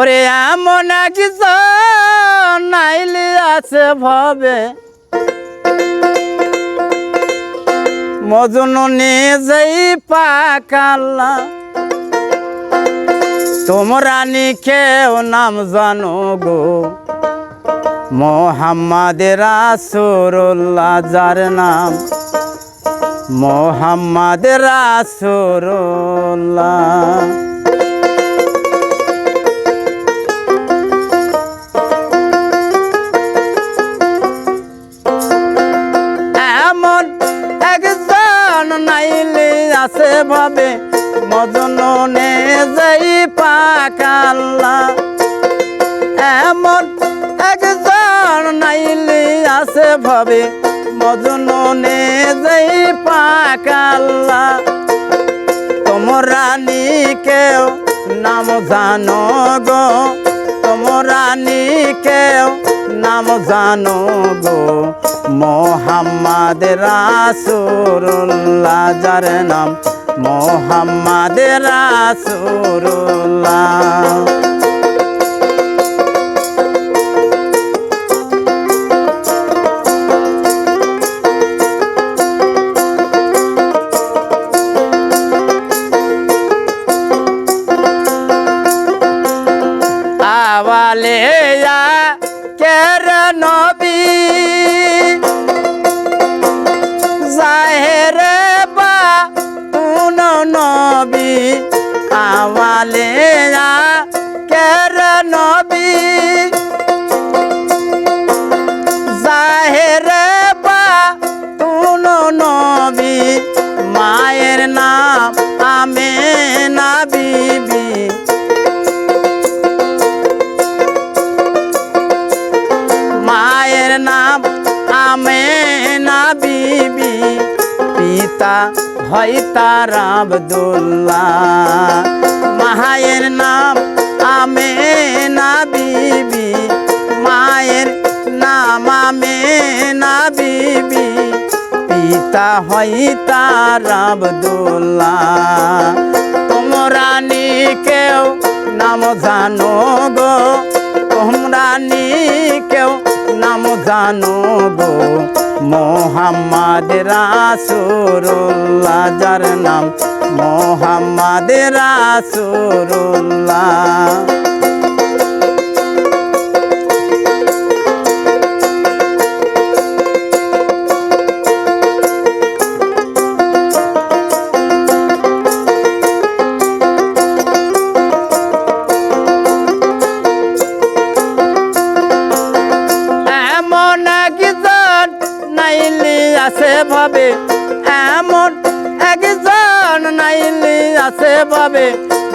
ওরে এমন নাইলি আছে ভাবে। মজনু নিজেই পাকাল্লা তোমরা নি কেউ নাম জানো গো। মোহাম্মদ রাসুল্লাহ যার নাম মোহাম্মদ রাসুল্লাহ যাই পাকাল্লা এমন একজন নাইলে আছে ভাবে, মজননে যাই তোমরা নি কেউ নাম জানো গো, তোমরা নি কেউ নাম জানো গো। মোহাম্মদ রাসুল্লাহ যার নাম মোহাম্মদ রাসুল্লাহ আওয়ালে কের নবী? জাহেরে আওয়ালে কের নবী? জাহেরে বা তুন নবী? মায়ের নাম আমে না মায়ের নাম আমেনা বিবি। পিতা হয় তার আবদুল্লাহ। মায়ের নাম আমেনা বিবি। মায়ের নাম আমেনা বিবি। পিতা তার আবদুল্লাহ। তোমরা নি কেউ নাম জানো গো। তোমরা নি কেউ নাম জানো গো। মোহাম্মদ রাসুরুল্লাহ যার নাম মোহাম্মদ রাসুল্লাহ আছে ভাবে, এমন একজন নাইলি আছে ভাবে,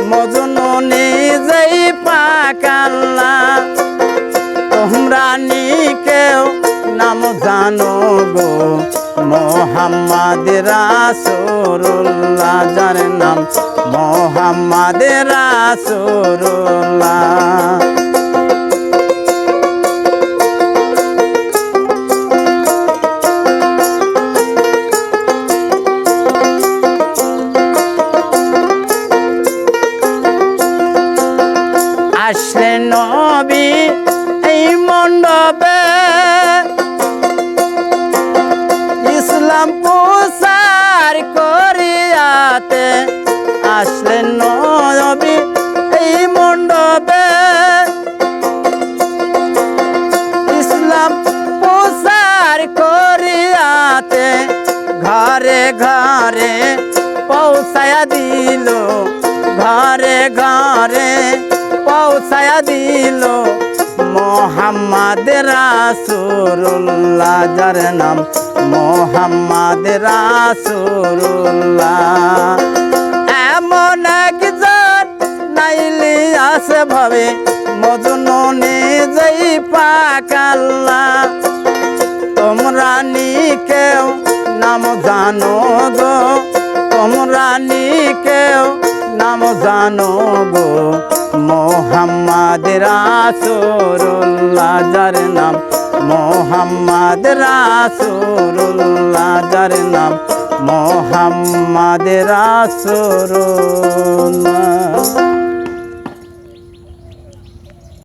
মজন নিজেই পাকাল্লা তোমরা নি কেউ নাম জানো গো, মোহাম্মদ রাসুল্লাহ যার নাম মোহাম্মদ রাসুল্লাহ আসলেন নবী এই মণ্ডপে ইসলাম প্রচার করিয়াতে আসলেন নবী এই মণ্ডপে ইসলাম প্রচার করিয়াতে ঘরে ঘরে পৌঁছায়া দিল, ঘরে ঘরে রাসুল্লাহ যার নাম মোহাম্মদ রাসুল্লাহ এমন একজন নাইলি আছে ভাবে মজনু নিজেই পাকাল্লা তোমরা নি কেউ নাম জানো জানো মোহাম্মদ রাসুল্লাহ যার নাম মোহাম্মদ রাসুল্লাহ যার নাম মোহাম্মদ রাসুল্লাহ